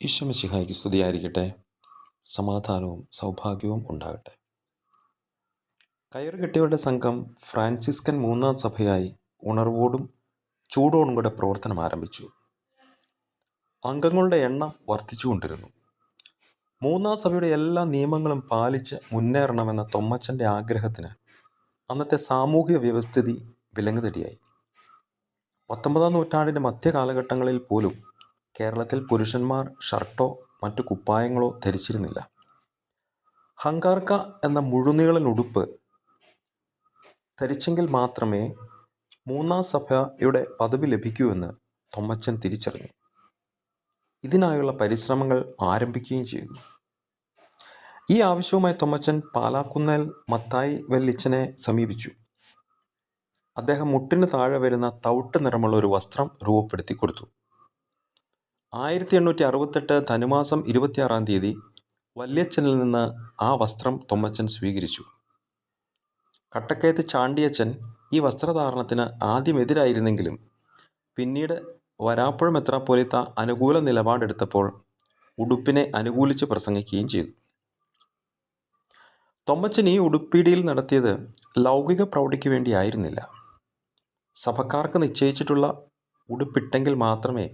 ഈശ്വമിശിഹായ്ക്ക് സ്തുതിയായിരിക്കട്ടെ. സമാധാനവും സൗഭാഗ്യവും ഉണ്ടാകട്ടെ. കയറുകെട്ടിയവരുടെ സംഘം ഫ്രാൻസിസ്കൻ മൂന്നാം സഭയായി ഉണർവോടും ചൂടോടും കൂടെ പ്രവർത്തനം ആരംഭിച്ചു. അംഗങ്ങളുടെ എണ്ണം വർദ്ധിച്ചുകൊണ്ടിരുന്നു. മൂന്നാം സഭയുടെ എല്ലാ നിയമങ്ങളും പാലിച്ച് മുന്നേറണമെന്ന തൊമ്മച്ചന്റെ ആഗ്രഹത്തിന് അന്നത്തെ സാമൂഹിക വ്യവസ്ഥിതി വിലങ്ങുതടിയായി. പത്തൊമ്പതാം നൂറ്റാണ്ടിന്റെ മധ്യകാലഘട്ടങ്ങളിൽ പോലും കേരളത്തിൽ പുരുഷന്മാർ ഷർട്ടോ മറ്റു കുപ്പായങ്ങളോ ധരിച്ചിരുന്നില്ല. ഹങ്കാർക്ക എന്ന മുഴുനീളൻ ഉടുപ്പ് ധരിച്ചെങ്കിൽ മാത്രമേ മൂന്നാം സഭയുടെ പദവി ലഭിക്കൂ എന്ന് തൊമ്മച്ചൻ തിരിച്ചറിഞ്ഞു. ഇതിനായുള്ള പരിശ്രമങ്ങൾ ആരംഭിക്കുകയും ചെയ്തു. ഈ ആവശ്യവുമായി തൊമ്മച്ചൻ പാലാക്കുന്നേൽ മത്തായി വെല്ലിച്ചനെ സമീപിച്ചു. അദ്ദേഹം മുട്ടിന് താഴെ വരുന്ന തവിട്ട് നിറമുള്ള ഒരു വസ്ത്രം രൂപപ്പെടുത്തി കൊടുത്തു ആയിരത്തി എണ്ണൂറ്റി അറുപത്തെട്ട് ധനുമാസം ഇരുപത്തിയാറാം തീയതി വല്യച്ഛനിൽ നിന്ന് ആ വസ്ത്രം തൊമ്മച്ചൻ സ്വീകരിച്ചു. കട്ടക്കയത്ത് ചാണ്ടിയച്ചൻ ഈ വസ്ത്രധാരണത്തിന് ആദ്യം എതിരായിരുന്നെങ്കിലും പിന്നീട് വരാപ്പുഴ മെത്രാപ്പോലിത്ത അനുകൂല നിലപാടെടുത്തപ്പോൾ ഉടുപ്പിനെ അനുകൂലിച്ച് പ്രസംഗിക്കുകയും ചെയ്തു. തൊമ്മച്ചൻ ഈ ഉടുപ്പീടിയിൽ നടത്തിയത് ലൗകിക പ്രൗഢിക്ക് വേണ്ടിയായിരുന്നില്ല. സഭക്കാർക്ക് നിശ്ചയിച്ചിട്ടുള്ള ഉടുപ്പിട്ടെങ്കിൽ മാത്രമേ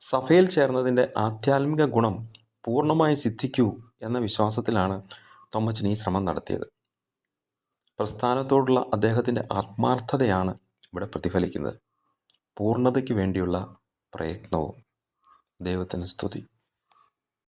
സഭയിൽ ചേർന്നതിന്റെ ആധ്യാത്മിക ഗുണം പൂർണമായി സിദ്ധിക്കൂ എന്ന വിശ്വാസത്തിലാണ് തൊമ്മച്ചൻ ഈ ശ്രമം നടത്തിയത്. പ്രസ്ഥാനത്തോടുള്ള അദ്ദേഹത്തിന്റെ ആത്മാർത്ഥതയാണ് ഇവിടെ പ്രതിഫലിക്കുന്നത്. പൂർണതയ്ക്ക് വേണ്ടിയുള്ള പ്രയത്നവും ദൈവത്തിന് സ്തുതി.